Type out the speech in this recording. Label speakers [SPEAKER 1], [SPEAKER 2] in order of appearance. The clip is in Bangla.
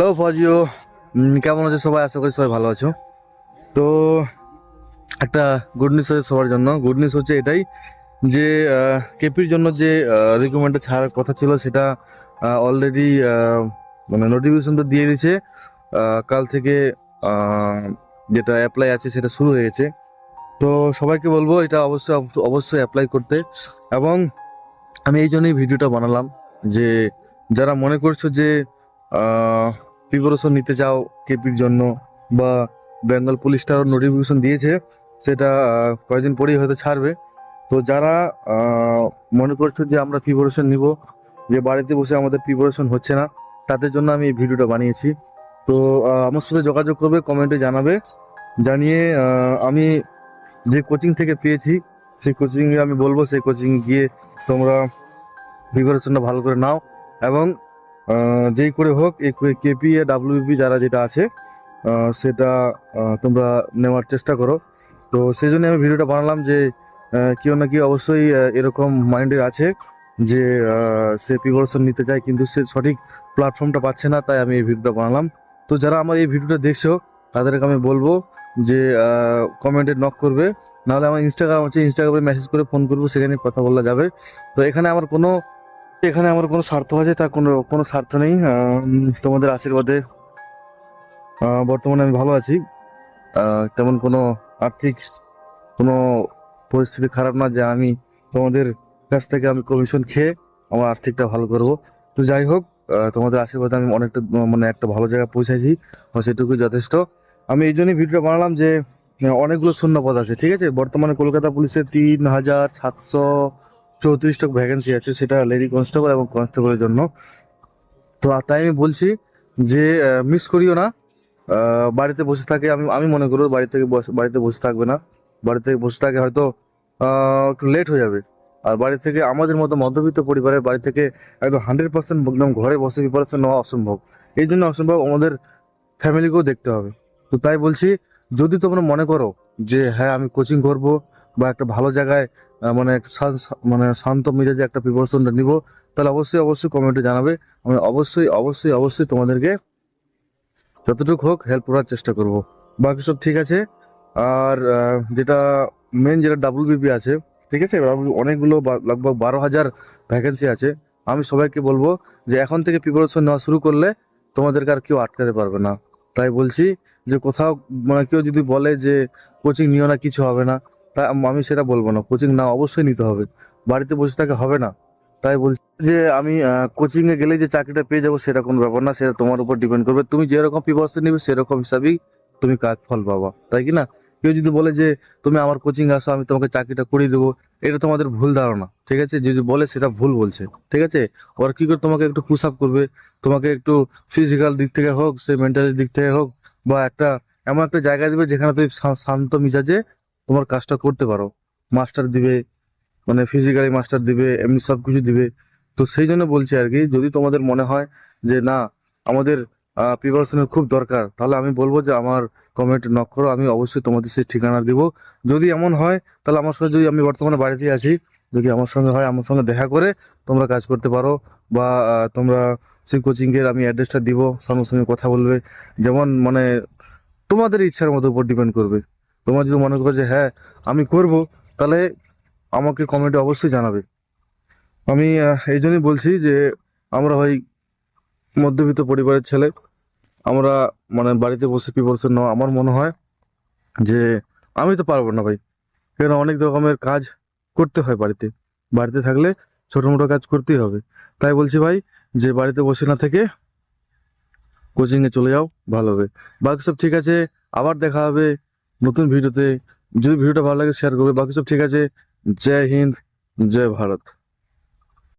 [SPEAKER 1] হ্যালো ফাজিও। কেমন আছো সবাই? আশা করি সবাই ভালো আছো। তো একটা গুড নিউজ আছে সবার জন্য। গুড নিউজ হচ্ছে এটাই যে কেপির জন্য যে রিকমেন্ডটা ছাড়ার কথা ছিল সেটা অলরেডি মানে নোটিফিকেশন তো দিয়ে দিয়েছে। কাল থেকে যেটা অ্যাপ্লাই আছে সেটা শুরু হয়ে গেছে। তো সবাইকে বলব, এটা অবশ্যই অব- অবশ্যই অ্যাপ্লাই করতে। এবং আমি এই জন্যই ভিডিওটা বানালাম যে, যারা মনে করছ যে প্রিপারেশন নিতে চাও কেপির জন্য বা বেঙ্গল পুলিশটারও নোটিফিকেশন দিয়েছে, সেটা কয়েকদিন পরেই হয়তো ছাড়বে। তো যারা মনে করছ যে আমরা প্রিপারেশন নিব, যে বাড়িতে বসে আমাদের প্রিপারেশন হচ্ছে না, তাদের জন্য আমি এই ভিডিওটা বানিয়েছি। তো আমার সাথে যোগাযোগ করবে, কমেন্টে জানাবে, জানিয়ে আমি যে কোচিং থেকে পেয়েছি, সেই কোচিংয়ে আমি বলব, সেই কোচিং গিয়ে তোমরা প্রিপারেশনটা ভালো করে নাও এবং যেই করে হোক কেপি ডাব্লিউপি যারা যেটা আছে সেটা তোমরা নেওয়ার চেষ্টা করো। তো সেই জন্য আমি ভিডিওটা বানালাম যে কেউ না কেউ অবশ্যই এরকম মাইন্ডের আছে যে সে প্রিপারেশন নিতে চায়, কিন্তু সে সঠিক প্ল্যাটফর্মটা পাচ্ছে না, তাই আমি এই ভিডিওটা বানালাম। তো যারা আমার এই ভিডিওটা দেখছ, তাদেরকে আমি বলব যে কমেন্টে নক করবে। নাহলে আমার ইনস্টাগ্রাম আছে ইনস্টাগ্রামে মেসেজ করে ফোন করব সেখানে কথা বলা যাবে। তো এখানে আমার কোনো এখানে আমার কোনো স্বার্থ আছে তার কোনো কোনো স্বার্থ নেই। তোমাদের আশীর্বাদে বর্তমানে আমি ভালো আছি। তেমন কোনো আর্থিক, কোনো পরিস্থিতি খারাপ না যে আমি তোমাদের কাছ থেকে আমি কমিশন খেয়ে আমার আর্থিকটা ভালো করব। তো যাই হোক তোমাদের আশীর্বাদে আমি অনেকটা মানে একটা ভালো জায়গায় পৌঁছাইছি সেটুকুই যথেষ্ট। আমি এই জন্যই ভিডিওটা বানালাম যে, অনেকগুলো শূন্য পদ আছে, ঠিক আছে? বর্তমানে কলকাতা পুলিশের তিন হাজার সাতশো চৌত্রিশটা ভ্যাকেন্সি আছে, সেটা লেডি কনস্টেবল এবং কনস্টেবলের জন্য। তো তাই আমি বলছি যে মিস করিও না। বাড়িতে বসে থাকে, আমি আমি মনে করব বাড়ি থেকে বাড়িতে বসে থাকবে না। বাড়ি থেকে বসে থাকে হয়তো একটু লেট হয়ে যাবে। আর বাড়ি থেকে আমাদের মতো মধ্যবিত্ত পরিবারের বাড়ি থেকে একদম হান্ড্রেড পার্সেন্ট একদম ঘরে বসে প্রিপারেশন নেওয়া অসম্ভব। এই জন্য অসম্ভব আমাদের ফ্যামিলিকেও দেখতে হবে। তো তাই বলছি, যদি তোমরা মনে করো যে হ্যাঁ আমি কোচিং করব বা একটা ভালো জায়গায় মানে মানে শান্ত মেজাজে একটা প্রিপারেশনটা নিব, তাহলে অবশ্যই অবশ্যই কমেন্টে জানাবে। আমি অবশ্যই অবশ্যই অবশ্যই তোমাদেরকে যতটুকু হোক হেল্প করার চেষ্টা করব। বাকি সব ঠিক আছে? আর যেটা মেন যেটা ডাব্লিউবিপি আছে, ঠিক আছে? অনেকগুলো লগভগ বারো হাজার ভ্যাকেন্সি আছে। আমি সবাইকে বলব যে এখন থেকে প্রিপারেশন নেওয়া শুরু করলে তোমাদেরকে আর কেউ আটকাতে পারবে না। তাই বলছি যে কোথাও মানে কেউ যদি বলে যে কোচিং নিও না, কিছু হবে না। তা আমি সেটা বলব না। কোচিং না, অবশ্যই নিতে হবে। বাড়িতে বসে থাকা হবে না। তাই বলছি যে আমি কোচিং এ গেলে যে চাকরিটা পেয়ে যাব সেটা কোনো ব্যাপার না, সেটা তোমার উপর ডিপেন্ড করবে। তুমি যেরকম প্রিপারেশন নিবে, সেরকম হিসাবেই তুমি কাজ ফল পাবা। তাই কি না? কেউ যদি বলে যে, তুমি আমার কোচিং আসো, আমি তোমাকে চাকরিটা করিয়ে দেবো, এটা তোমাদের ভুল ধারণা, ঠিক আছে? যদি বলে সেটা ভুল বলছে, ঠিক আছে? ওরা কি করে তোমাকে একটু পুশ আপ করবে? তোমাকে একটু ফিজিক্যাল দিক থেকে হোক, সে মেন্টালি দিক থেকে হোক, বা একটা এমন একটা জায়গা দেবে যেখানে তুমি শান্ত মিজাজে তোমার কাজটা করতে পারো। মাস্টার দিবে মানে ফিজিক্যালি মাস্টার দিবে, এমনি সব কিছু দিবে। তো সেই জন্য বলছি আর কি, যদি তোমাদের মনে হয় যে না, আমাদের প্রিপারেশনের খুব দরকার, তাহলে আমি বলব যে আমার কমেন্ট নক করো, আমি অবশ্যই তোমাদের সেই ঠিকানা দিব। যদি এমন হয়, তাহলে আমার সঙ্গে, যদি আমি বর্তমানে বাড়িতে আছি, যদি আমার সঙ্গে হয়, আমার সঙ্গে দেখা করে তোমরা কাজ করতে পারো, বা তোমরা সেই কোচিংয়ের আমি অ্যাড্রেসটা দিব, সামনাসামনি কথা বলবে। যেমন মানে তোমাদের ইচ্ছার মতো উপর ডিপেন্ড করবে। তোমরা যদি মনে করো যে হ্যাঁ আমি করব, তাহলে আমাকে কমেন্টে অবশ্যই জানাবে। আমি এই জন্যই বলছি যে, আমরা হয় মধ্যবিত্ত পরিবারের ছেলে, আমরা মানে বাড়িতে বসে প্রিপারেশন নেওয়া আমার মনে হয় যে, আমি তো পারব না ভাই। কেন? অনেক রকমের কাজ করতে হয় বাড়িতে। বাড়িতে থাকলে ছোটো মোটো কাজ করতেই হবে। তাই বলছি ভাই, যে বাড়িতে বসে না থেকে কোচিংয়ে চলে যাও, ভালো হবে। বাকি সব ঠিক আছে, আবার দেখা হবে। নতুন ভিডিওতে যদি ভিডিওটা ভালো লাগে শেয়ার করবে। বাকি সব ঠিক আছে। জয় হিন্দ, জয় ভারত।